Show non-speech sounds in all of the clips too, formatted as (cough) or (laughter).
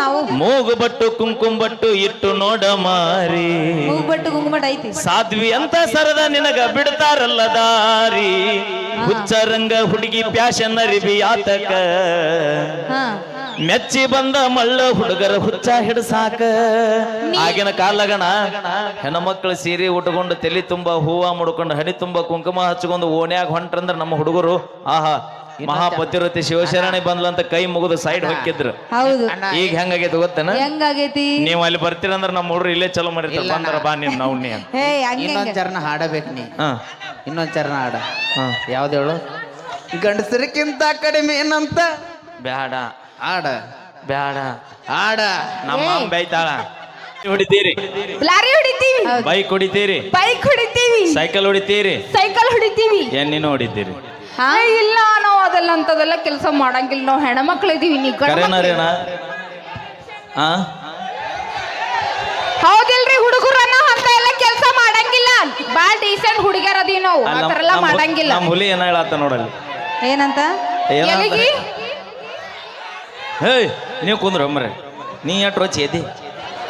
ನಾವು? ಮೂಗು ಬಟ್ಟು ಕುಂಕುಮ ಬಟ್ಟು ಇಟ್ಟು ನೋಡ ಮಾರಿ. ಮೂಗ್ಬಟ್ಟು ಕುಂಕುಮ ಐತಿ. ಸಾಧ್ವಿ ಅಂತ ಸರದ ನಿನಗ ಬಿಡ್ತಾರಲ್ಲ ದಾರಿ. ಹುಚ್ಚರಂಗ ಹುಡುಗಿ ಪ್ಯಾಶನ್ ಅರಿಬಿ ಆತಕ ಹಾ. ಮೆಚ್ಚಿ ಬಂದ ಮಳ್ಳ ಹುಡುಗರ ಹುಚ್ಚ ಹಿಡ್ಸಾಕ. ಆಗಿನ ಕಾಲಗಣ ಹೆಣ್ಮಕ್ಳು ಸೀರೆ ಉಟ್ಕೊಂಡು ತಲೆ ತುಂಬಾ ಹೂವ ಮುಡ್ಕೊಂಡು ಹನಿ ತುಂಬಾ ಕುಂಕುಮ ಹಚ್ಕೊಂಡು ಓಣ್ಯಾಗ ಹೊಂಟ್ರಂದ್ರ ನಮ್ಮ ಹುಡುಗರು ಆಹಾ ಮಹಾಪತಿರತಿ ಶಿವಶರಣಿ ಬಂದ್ಲಂತ ಕೈ ಮುಗಿದು ಸೈಡ್ ಹೊಕ್ಕಿದ್ರು. ಹೌದು. ಈಗ ಹೆಂಗಾಗೈತಿ ಗೊತ್ತೇನ? ಹೆಂಗಾಗೈತಿ? ನೀವು ಅಲ್ಲಿ ಬರ್ತೀರಂದ್ರ ನಮ್ಮ ಹುಡುಗರು ಇಲ್ಲೇ ಚಲೋ ಮಾಡಿರ್ತಾರೆ. ಬಂದ್ರ ಬಾ ನಿಮ್ ನಾವು ನೀ ಅಂತ. ಹೇ ಹಂಗೆ ಇನ್ನೊಂದ್ ಚರಣ ಹಾಡಬೇಕು ನೀ. ಹಾ. ಇನ್ನೊಂದ್ ಚರಣ ಹಾಡ. ಯಾವ್ದು ಹೇಳು? ಗಂಡಸರಿಗಿಂತ ಕಡಿಮೆ ಏನಂತ? ಬ್ಯಾಡ. ಹಾಡ. ಬ್ಯಾಡ. ಹಾಡ. ನಮ್ಮ ಅಮ್ಮ ಬೈತಾಳ. ಹೊಡಿತೀರಿ. ಲಾರಿ ಹೊಡಿತೀವಿ. ಬೈಕ್ ಹೊಡಿತೀರಿ. ಬೈಕ್ ಹೊಡಿತೀವಿ. ಸೈಕಲ್ ಹೊಡಿತೀರಿ. ಸೈಕಲ್ ಹೊಡಿತೀವಿ. ಎಣ್ಣಿನೂ ಹೊಡಿತೀರಿ. ಇಲ್ಲ ನಾವು ಅದೆಲ್ಲ ಅಂತದೆಲ್ಲ ಕೆಲಸ ಮಾಡಂಗಿಲ್ಲ. ನಾವು ಹೆಣ್ಮಕ್ಳು ಇದೀವಿ ನೀ. ಕರೆನರೇನ ಆ? ಹೌದಿಲ್ರಿ ಹುಡುಗರನ್ನ ಅಂತ ಎಲ್ಲ ಕೆಲಸ ಮಾಡಂಗಿಲ್ಲ. ಬಾಳ ಡೀಸೆಂಟ್ ಹುಡುಗಿಯರ್ ಅದೀವಿ ನಾವು. ಆ ಆತರ ಎಲ್ಲ ಮಾಡಂಗಿಲ್ಲ. ನಮ್ಮ ಹುಲಿ ಏನ ಹೇಳತ್ತ ನೋಡಲ್ಲಿ. ಏನಂತ? ಏನಂತ? ಎಲ್ಲಿಗಿ? ಹೇಯ್ ನೀವು ಕುಂದ್ರ ನೀ ಎಷ್ಟು ರೋಚಿ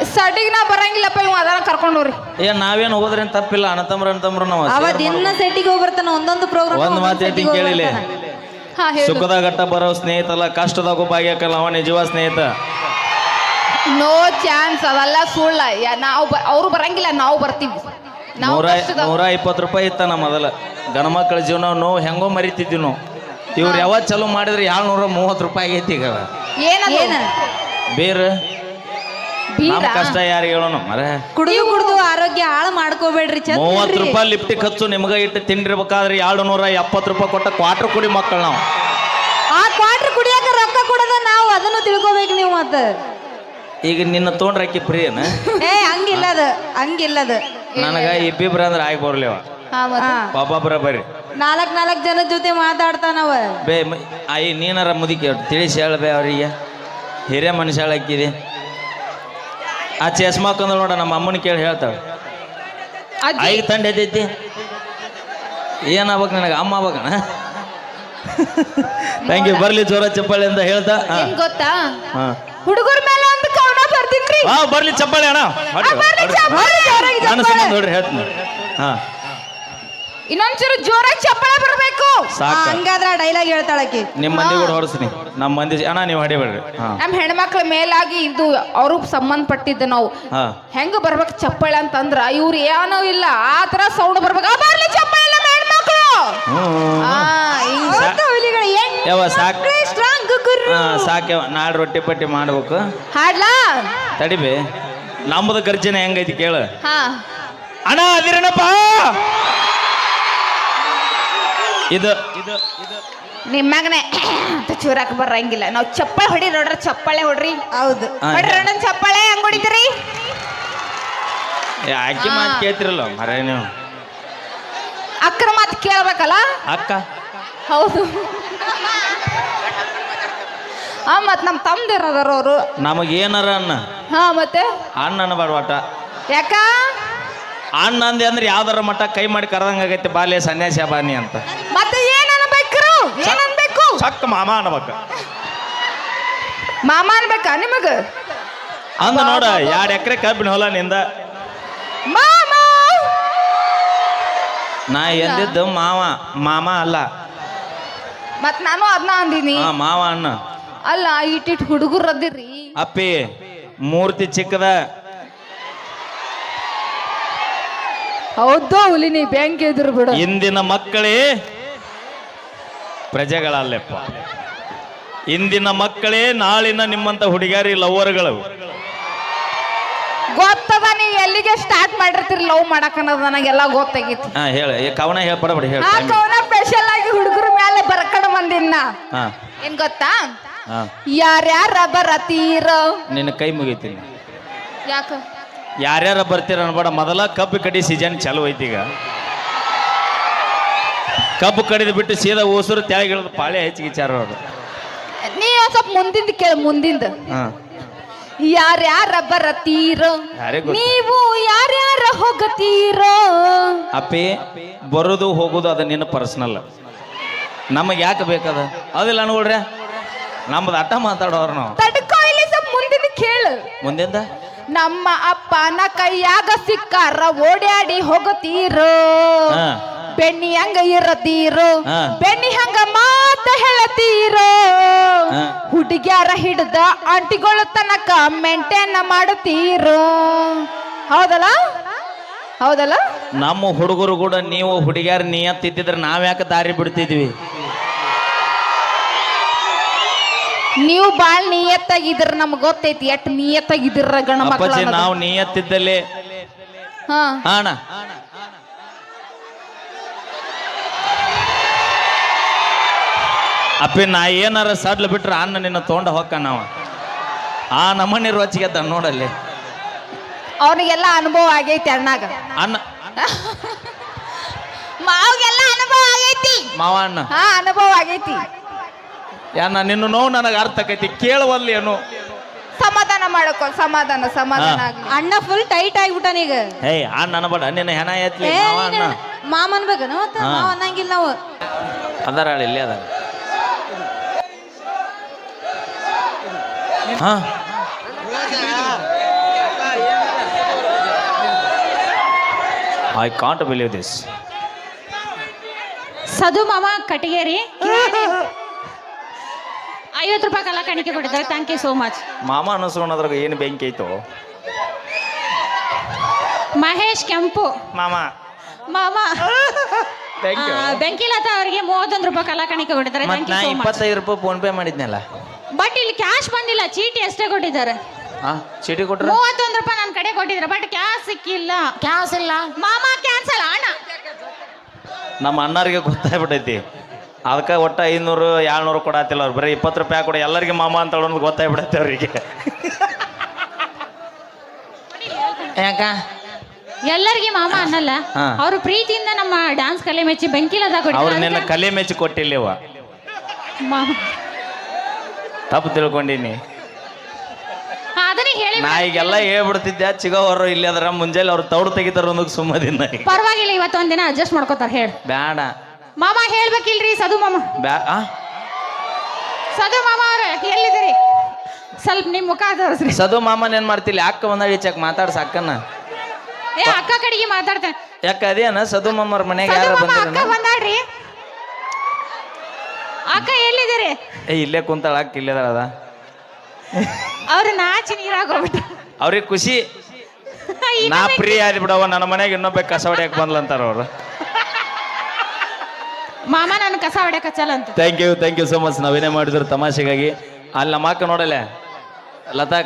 ಸಡಿಗ್ ನಾ ಬರಂಗಿಲ್ಲಪ್ಪ ಇವ್ ಅದನ್ನ ಕರ್ಕೊಂಡೋರಿ ಏ ನಾವೇನು ಹೋದ್ರೇನ್ ತಪ್ಪಿಲ್ಲ ಅಣ್ಣತಮ್ರ ಅಣ್ಣತಮ್ರ ನಾವು ಅವ ದಿನ ಸೆಟ್ಟಿಗೆ ಹೋಗಿ ಬರ್ತಾನ ಒಂದೊಂದು ಪ್ರೋಗ್ರಾಮ್ ಒಂದ್ ಮಾತು ಹೇಳ್ತೀನಿ ಕೇಳಿಲೆ. ಹಾ ಹೇಳು. ಸುಖದಾಗಟ್ಟ ಬರೋ ಸ್ನೇಹಿತಲ್ಲ ಕಷ್ಟದಾಗ ಭಾಗ್ಯಕ್ಕಲ್ಲ ಅವ ನಿಜವ ಸ್ನೇಹಿತ. ನೋ ಚಾನ್ಸ್ ಅದಲ್ಲ ಸುಳ್ಳ. ಯಾ- ನಾವು ಬ- ಅವ್ರು ಬರಂಗಿಲ್ಲ ನಾವು ಬರ್ತೀವಿ. ನಾವು ನೂರ ಕಷ್ಟದ- ನೂರ ಇಪ್ಪತ್ತು ರೂಪಾಯಿ ಇತ್ತ ನಮ್ಮ ಮೊದಲ. ಗಣಮಕ್ಕಳ ಜೀವನ ನೋವು ಹೆಂಗೋ ಮರಿತಿದ್ವಿ ನಾವು. ಇವ್ರು ಯಾವತ್ತು ಚಲೋ ಮಾಡಿದ್ರೆ ಏಳ್ನೂರ ಮೂವತ್ತು ರೂಪಾಯಿ ಆಗೈತಿ ಈಗ. ಏನ ಬೀರ. ನಮ್ಮ ಕಷ್ಟ ಯಾರು ಹೇಳೋಣ ಮರ. ಕುಡಿದು ಕುಡಿದು ಆರೋಗ್ಯ ಹಾಳು ಮಾಡ್ಕೋಬೇಡ್ರಿ ಚಂದ ಮೂವತ್ತು ರೂಪಾಯಿ ಲಿಫ್ಟ್ ಖರ್ಚು ನಿಮ್ಗೆ ಇಟ್ಟು ತಿಂಡಿರ್ಬೇಕಾದ್ರೆ ಎರಡು ನೂರ ಎಪ್ಪತ್ತು ರೂಪಾಯಿ ಕೊಟ್ಟ ಕ್ವಾರ್ಟರ್ ಕುಡಿ ಮಕ್ಕಳು ನಾವು. ಆ ಕ್ವಾರ್ಟರ್ ಕುಡಿಯಾಕ ರೊಕ್ಕ ಕೊಡೋದ ನಾವು ಅದನ್ನು ತಿಳ್ಕೊಬೇಕು ನೀವು ಮತ್ತ. ಈಗ ನಿನ್ನ ತೊಗೊಂಡ್ರೆ ಅಕ್ಕಿ ಫ್ರೀ ಏನ ಏ ಹಂಗಿಲ್ಲ ಅದು ಹಂಗಿಲ್ಲ ಅದು. ನನಗ ಇಬ್ಬಿಬ್ರ ಅಂದ್ರೆ ಆಗಿ ಬರ್ಲಿವ ಹಾ ಮತ್ತೆ? ಒಬ್ಬೊಬ್ಬರ ಬರ್ರಿ. ನಾಲ್ಕ್ ನಾಲ್ಕ್ ಜನ ಜೊತೆ ಮಾತಾಡ್ತಾನವ ಬೇ ಮ- ಆಯಿ ನೀನಾರ ಮುದುಕಿ ಹೇಳ್, ತಿಳಿಸಿ ಹೇಳ್ಬೇ ಅವ್ರಿಗೆ. ಹಿರಿಯ ಮನುಷ್ಯ ಹಾಕಿದೆ ಆ ಚಸ್ಮಾ ಕಂದ ನೋಡ ನಮ್ಮ ಅಮ್ಮನ ಕೇಳಿ ಹೇಳ್ತಾಳೆ. ಐದು ತಂಡ ಎದ್ದೈತಿ. ಏನಾಗ್ಬೇಕು ನನಗೆ? ಅಮ್ಮ ಆಗ್ಬೇಕಣ? ಥ್ಯಾಂಕ್ ಯು ಬರ್ಲಿ ಜೋರ ಚಪ್ಪಾಳೆ ಅಂತ ಹೇಳ್ತಾ. ಏನ್ ಗೊತ್ತಾ? ಹಾ. ಹುಡುಗರ ಮೇಲೆ ಒಂದು ಕವನ ಬರ್ದಿನ್ರಿ. ಹಾ ಬರ್ಲಿ ಚಪ್ಪಾಳೆ ಅಣ್ಣ. ನೋಡ್ರಿ ಹೇಳ್ತೀನಿ. ಹಾ. ಇನ್ನೊಂಚೂರು ಜೋರಾಗಿ ಚಪ್ಪಳೆ ಬರಬೇಕು. ಹಂಗಾದ್ರೆ ಹಂಗಾದ್ರ ಡೈಲಾಗ್ ಹೇಳ್ತಾಳಕಿ ನಿಮ್ಮ ಮಂದಿ ಕೂಡ ಹೊರಸ್ನಿ ನಮ್ಮ ಮಂದಿ ಅಣ್ಣ ನೀವು ಹಡಿಬೇಡ್ರಿ. ಹಾ. ನಮ್ ಹೆಣ್ಮಕ್ಳ ಮೇಲಾಗಿ ಇದು ಅವ್ರು ಸಂಬಂಧಪಟ್ಟಿದ್ದ ನಾವು. ಹಾ. ಹೆಂಗ ಬರ್ಬೇಕು ಚಪ್ಪಳೆ ಅಂತಂದ್ರ ಇವ್ರು ಏನೋ ಇಲ್ಲ. ಆ ತರ ಸೌಂಡ್ ಬರ್ಬೇಕು. ಆ, ಬರ್ಲಿ ಚಪ್ಪಳೆ ನಮ್ಮ ಹೆಣ್ಮಕ್ಳು. ಹ್ಮ್ ಆ, ಹಿಂಗ್ ಯಾವ ಸಾಕ್. ಸ್ಟ್ರಾಂಗ್ ಗುರು. ಹಾ ಸಾಕ್ಯವ ನಾಳೆ ರೊಟ್ಟಿ ಪಟ್ಟಿ ಮಾಡ್ಬೇಕು. ಹಾಡ್ಲಾ? ತಡಿಬಿ. ನಮ್ಮದ ಗರ್ಜನೆ ಹೆಂಗೈತಿ ಕೇಳು. ಹಾ. ಅಣ್ಣ ಅದಿರೇನಪ್ಪ ಇದು ಇದು ನಿಮ್ಮಗನೆ ಅಂತ ಚೂರಾಕ್ ಬರಂಗಿಲ್ಲ ನಾವು ಚಪ್ಪಳೆ ಹೊಡಿ ನೋಡ್ರಿ ಚಪ್ಪಳೆ ಹೊಡ್ರಿ. ಹೌದು. ಹಾ, ಹೊಡ್ರಿ ಚಪ್ಪಳೆ ಹಂಗ್ ಹೊಡಿತೀರಿ? ಏ, ಆಕಿ ಮಾತು ಕೇಳ್ತಿರಲ್ಲ ಮರ ನೀವು. ಅಕ್ಕನ ಮಾತು ಕೇಳ್ಬೇಕಲ್ಲ? ಅಕ್ಕ. ಹೌದು. ಹಾ ಮತ್ ನಮ್ ತಮ್ದಿರದಾರ ಅವರು. ನಮಗೇನಾರ ಏನಾರ ಅನ್ನ. ಹಾ ಮತ್ತೆ? ಅಣ್ಣ ಅನ್ನಬಾರ್ದು ಒಟ್ಟ ಯಾಕ? ಅಣ್ಣ ಅಂದೆ ಅಂದ್ರೆ ಯಾವ್ದಾರ ಮಠ ಕೈ ಮಾಡಿ ಕರೆದಂಗ ಆಗೈತೆ ಬಾಲ್ಯ ಸನ್ಯಾಸಿ ಬಾನಿ ಅಂತ. ಮತ್ತೆ ಏನ್ ಅನ್ಬೇಕ್ರು ಏನ್ ಅನ್ಬೇಕು? ಚಕ್ಕ ಮಾಮ ಅನ್ಬೇಕ. ಮಾಮ ಅನ್ಬೇಕಾ ನಿಮಗ? ಅಂದ ನೋಡ ಎರಡ್ ಎಕರೆ ಕಬ್ಬಿನ ಹೊಲ ನಿಂದ. ಮಾಮ! ನಾ ಎಂದಿದ್ದು ಮಾವ ಮಾಮ ಅಲ್ಲ. ಮತ್ ನಾನು ಅದನ್ನ ಅಂದಿನಿ. ಮಾವ ಅಣ್ಣ. ಅಲ್ಲ ಇಟ್ಟಿಟ್ ಹುಡುಗರು ಅದಿರಿ. ಅಪ್ಪಿ ಮೂರ್ತಿ ಚಿಕ್ಕದ. ಹೌದು ಹುಲಿ ನೀ ಬ್ಯಾಂಕ್ ಎದುರು ಬಿಡು. ಇಂದಿನ ಮಕ್ಕಳೇ ಪ್ರಜೆಗಳಲ್ಲಪ್ಪ. ಇಂದಿನ ಮಕ್ಕಳೇ ನಾಳಿನ ನಿಮ್ಮಂತ ಹುಡುಗಿಯರಿ ಲವರ್ಗಳು ಗೊತ್ತದ ನೀ ಎಲ್ಲಿಗೆ ಸ್ಟಾರ್ಟ್ ಮಾಡಿರ್ತೀರಿ ಲವ್ ಮಾಡಕ್ ಅನ್ನೋದು ನನಗೆಲ್ಲ ಗೊತ್ತಾಗಿತ್ತು ಹಾ ಹೇಳ ಕವನ ಹೇಳ ಆ ಕವನ ಸ್ಪೆಷಲ್ ಆಗಿ ಹುಡುಗರ ಮೇಲೆ ಬರ್ಕಡ ಬಂದಿನ್ನ ಹಾ. ಏನ್ ಗೊತ್ತಾ? ಹಾ. ಯಾರ್ಯಾರ ಬರತೀರ. ನಿನ್ನ ಕೈ ಮುಗಿತೀನಿ. ಯಾಕ? ಯಾರ್ಯಾರ ಬರ್ತೀರ ಅನ್ಬೇಡ. ಮೊದಲ ಕಬ್ಬು ಕಡಿ ಸೀಸನ್ ಚಾಲು ಐತಿ ಈಗ. ಕಬ್ಬು ಕಡಿದು ಬಿಟ್ಟು ಸೀದಾ ಓಸರು ತೆಳಗಿಳಿದು ಪಾಳೆ ಹೆಚ್ಚಿಗೆ ಚಾರ ಅವರು ನೀ ಸ್ವಲ್ಪ ಮುಂದಿಂದ ಕೇಳ ಮುಂದಿಂದ. ಹಾಂ. ಯಾರ್ಯಾರ ಬರತೀರೋ ಯಾರಿಗ್ ಗೊತ್ತು? ನೀವು ಯಾರ್ಯಾರ ಹೋಗತೀರೋ. ಅಪ್ಪಿ ಬರೋದು ಹೋಗೋದು ಅದು ನಿನ್ನ ಪರ್ಸನಲ್ ನಮಗೆ ಯಾಕೆ ಬೇಕದ? ಅದಿಲ್ಲ ಅನ್ಕೊಳ್ರಿ ನಮ್ದು ಅಟ್ಟ ಮಾತಾಡೋರು ನಾವು. ತಡ್ಕೋ ಇಲ್ಲಿ ಸ್ವಲ್ಪ ಮುಂದಿಂದ ಕೇಳು. ಮುಂದಿಂದ? ನಮ್ಮ ಅಪ್ಪನ ಕೈಯಾಗ ಸಿಕ್ಕಾರ ಓಡ್ಯಾಡಿ ಹೋಗುತ್ತೀರೋ ಹಾ. ಬೆಣ್ಣಿ ಹಂಗ ಇರತೀರೋ? ಹಾ. ಬೆಣ್ಣಿ ಹಂಗ ಮಾತ ಹೇಳತೀರೋ? ಹಾ. ಹುಡುಗ್ಯಾರ ಹಿಡ್ದ ಆಂಟಿಗಳ ತನಕ ಮೇಂಟೈನ್ ಮಾಡುತ್ತೀರೋ? ಹೌದಲ್ಲ? ಹೌದಲ್ಲ? ನಮ್ಮ ಹುಡುಗರು ಕೂಡ ನೀವು ಹುಡುಗಿಯರ್ ನಿಯತ್ತಿದ್ರೆ ನಾವ್ ಯಾಕೆ ದಾರಿ ಬಿಡ್ತಿದ್ವಿ? ನೀವು ಬಾಳ್ ನಿಯತ್ತಾಗಿದ್ರ ನಮ್ಗೆ ಗೊತ್ತೈತಿ ಎಟ್ ನಿಯತ್ತಾಗಿದ್ರ ಗಣ ಅಪ್ಪಾಜಿ ಮಕ್ಕಳ ನಾವು ನಿಯತ್ತಿದ್ದಲ್ಲಿ ಹಾ. ಹಾ ಅಣ್ಣ ಅಪ್ಪಿ ನಾ ಏನಾರ ಸಡ್ಲು ಬಿಟ್ರೆ ಅನ್ನ ನಿನ್ನ ತೊಗೊಂಡ ಹೊಕ್ಕ ನಾವ. ಆ ನಮ್ಮನೆ ರೋಚಿಗೆದ್ದ ನೋಡಲ್ಲಿ. ಅವ್ರಿಗೆಲ್ಲ ಅನುಭವ ಆಗೈತಿ ಅಣ್ಣಾಗ. ಅನ್ನ ಮಾವ್ಗೆಲ್ಲ ಅನುಭವ ಆಗೈತಿ. ಮಾವ ಅಣ್ಣ. ಹಾ ಅನುಭವ ಆಗೈತಿ. ಯಾನ ನಿನ್ನ ನೋವು ನನಗೆ ಅರ್ಥ ಆಕೈತಿ ಕೇಳವಲ್ಲಿ ಏನು? ಸಮಾಧಾನ ಮಾಡಕೋ ಸಮಾಧಾನ ಸಮಾಧಾನ. ಆಗ್ಲಿ. ಅಣ್ಣ ಫುಲ್ ಟೈಟ್ ಆಗಿಬಿಟ್ಟಾನ ಈಗ. ಏಯ್ ಆ ನನ್ನ ಬಡ ನಿನ್ನ ಹೆಣ ಎತ್ಲಿ ಏ ಮಾವ ಅಣ್ಣ. ನೀನು ಮಾಮ ಅನ್ಬೇಕನ ಮತ್ತ ಹಾ. ಮಾವ ಅನ್ನಂಗಿಲ್ಲ ನಾವು ಅದರ ಆಳು ಇಲ್ಲಿ ಅದ ಹಾ. ಐ ಕಾಂಟ್ ಬಿಲೀವ್ ದಿಸ್ ಸದು ಮಾಮ ಕಟಿಗೇರಿ ಐವತ್ತು ರೂಪಾಯಿ ಕಲ್ಲ ಕಾಣಿಕೆ ಕೊಟ್ಟಿದ್ದಾರೆ. ಥ್ಯಾಂಕ್ ಯು ಸೋ ಮಚ್ ಮಾಮ ಅನ್ನಿಸ್ಕೊಳೋದ್ರಾಗ ಏನು ಬೆಂಕಿ ಐತೋ? ಮಹೇಶ್ ಕೆಂಪು. ಮಾಮ. ಮಾಮ. ಥ್ಯಾಂಕ್ ಯು ಆ, ಬೆಂಕಿಲತಾ ಅವರಿಗೆ ಮೂವತ್ತೊಂದು ರೂಪಾಯಿ ಕಲ್ಲ ಕಾಣಿಕೆ ಕೊಟ್ಟಿದ್ದಾರೆ. ಥ್ಯಾಂಕ್ ನಾ ಯು ಸೋ ಮಚ್ ಇಪ್ಪತ್ತೈದು ರೂಪಾಯಿ ಫೋನ್ ಪೇ ಮಾಡಿದ್ನಲ್ಲ. ಬಟ್ ಇಲ್ಲಿ ಕ್ಯಾಶ್ ಬಂದಿಲ್ಲ ಚೀಟಿ ಅಷ್ಟೇ ಕೊಟ್ಟಿದ್ದಾರೆ. ಹಾ ಚೀಟಿ ಕೊಟ್ರ? ಮೂವತ್ತೊಂದು ರೂಪಾಯಿ ನನ್ನ ಕಡೆ ಕೊಟ್ಟಿದ್ರು ಬಟ್ ಕ್ಯಾಶ್ ಸಿಕ್ಕಿಲ್ಲ. ಕ್ಯಾಶ್ ಇಲ್ಲ. ಮಾಮ ಕ್ಯಾನ್ಸಲ್ ಅಣ್ಣ. ನಮ್ಮ ಅಣ್ಣರಿಗೆ ಗೊತ್ತಾಗ್ಬಿಟ್ಟೈತಿ. ಅದಕ್ಕೆ ಒಟ್ಟು ಐನೂರು ಏಳ್ನೂರು ಕೊಡತ್ತಿಲ್ಲ ಅವ್ರು. ಬರೀ ಇಪ್ಪತ್ತು ರೂಪಾಯಿ ಕೊಡಿ. ಎಲ್ಲರಿಗೆ ಮಾಮ ಅಂತ ಹೇಳೋದು ಗೊತ್ತಾಗ್ಬಿಡತ್ತೆ ಅವ್ರಿಗೆ. ಯಾಕ ಎಲ್ಲರಿಗೆ ಮಾಮ ಅನ್ನಲ್ಲ. ಹಾ. ಅವರು ಪ್ರೀತಿಯಿಂದ ನಮ್ಮ ಡ್ಯಾನ್ಸ್ ಕಲೆ ಮೆಚ್ಚಿ ಬೆಂಕಿಲದ ಅವ್ರು ನಿನ್ನ ಕಲೆ ಮೆಚ್ಚಿ ಕೊಟ್ಟಿಲ್ಲವ ತಪ್ಪು ತಿಳ್ಕೊಂಡಿನಿ. ಅದನ್ನೇ ಹೇಳಿ ನಾ ಈಗೆಲ್ಲ ಹೇಳ್ಬಿಡ್ತಿದ್ದೆ ಚಿಗವರು ಇಲ್ಲಿ ಅದರ ಮುಂಜಾನೆ ಅವ್ರು ತೌಡು ತೆಗಿತಾರ ಅನ್ನೋದು ಸುಮ್ಮದಿನ ಪರವಾಗಿಲ್ಲ ಇವತ್ತೊಂದಿನ ಅಡ್ಜಸ್ಟ್ ಮಾಡ್ಕೋತಾರೆ ಹೇಳಿ. ಬೇಡ ಮಾಮ ಹೇಳ್ಬೇಕಿಲ್ರಿ ಸದು ಮಾಮ. ಬ್ಯಾ ಆ? ಸದು ಮಾಮ ಅವ್ರೆ ಎಲ್ಲಿದ್ದೀರಿ? ಸ್ವಲ್ಪ ನಿಮ್ ಮುಖ ತೋರಿಸ್ರಿ. ಸದು ಮಾಮನ ಏನ್ ಮಾಡ್ತಿಲ್ಲ? ಅಕ್ಕ ಬಂದಾಳಿ ಚೆಕ್ ಮಾತಾಡ್ಸ ಅಕ್ಕನ ಏ ಅಕ್ಕ ಕಡೆಗೆ ಮಾತಾಡ್ತೇನೆ. ಯಾಕ ಅದೇನ? ಸದು ಮಾಮರ ಮನೆಗೆ ಸದು ಯಾರು ಮಾಮ ಅಕ್ಕ ಬಂದಿರ ಬಂದಾಡ್ರಿ ಅಕ್ಕ ಎಲ್ಲಿದ್ದೀರಿ? ಏ ಇಲ್ಲೇ ಕುಂತಾಳ ಅಕ್ಕ ಇಲ್ಲೇ ಅದ. ಅವ್ರು ನಾಚಿ ನೀರಾಗ ಹೋಗ್ಬಿಟ್ಟು. ಅವ್ರಿಗೆ ಖುಷಿ. (laughs) ನಾ ಪ್ರಿಯ ಆದ್ ಬಿಡವ ನನ್ನ ಮನೆಗೆ ಇನ್ನೊಬ್ಬ ಕಸ ಹೊಡ್ಯಕ್ ಬಂದ್ಲಂತಾರ ಅವ್ರು. ಮಾಮ, ನಾನು ಕಸ ಹೊಡ್ಯಕ್ ಹಚ್ಚಲ್ಲ ಅಂತ. Thank you thank you so much ನಾವೇನೇ ಮಾಡಿದ್ರು ತಮಾಷೆಗಾಗಿ. ಅಲ್ಲಿ ನಮ್ಮ ಅಕ್ಕ ನೋಡಲೆ. ಲತಾ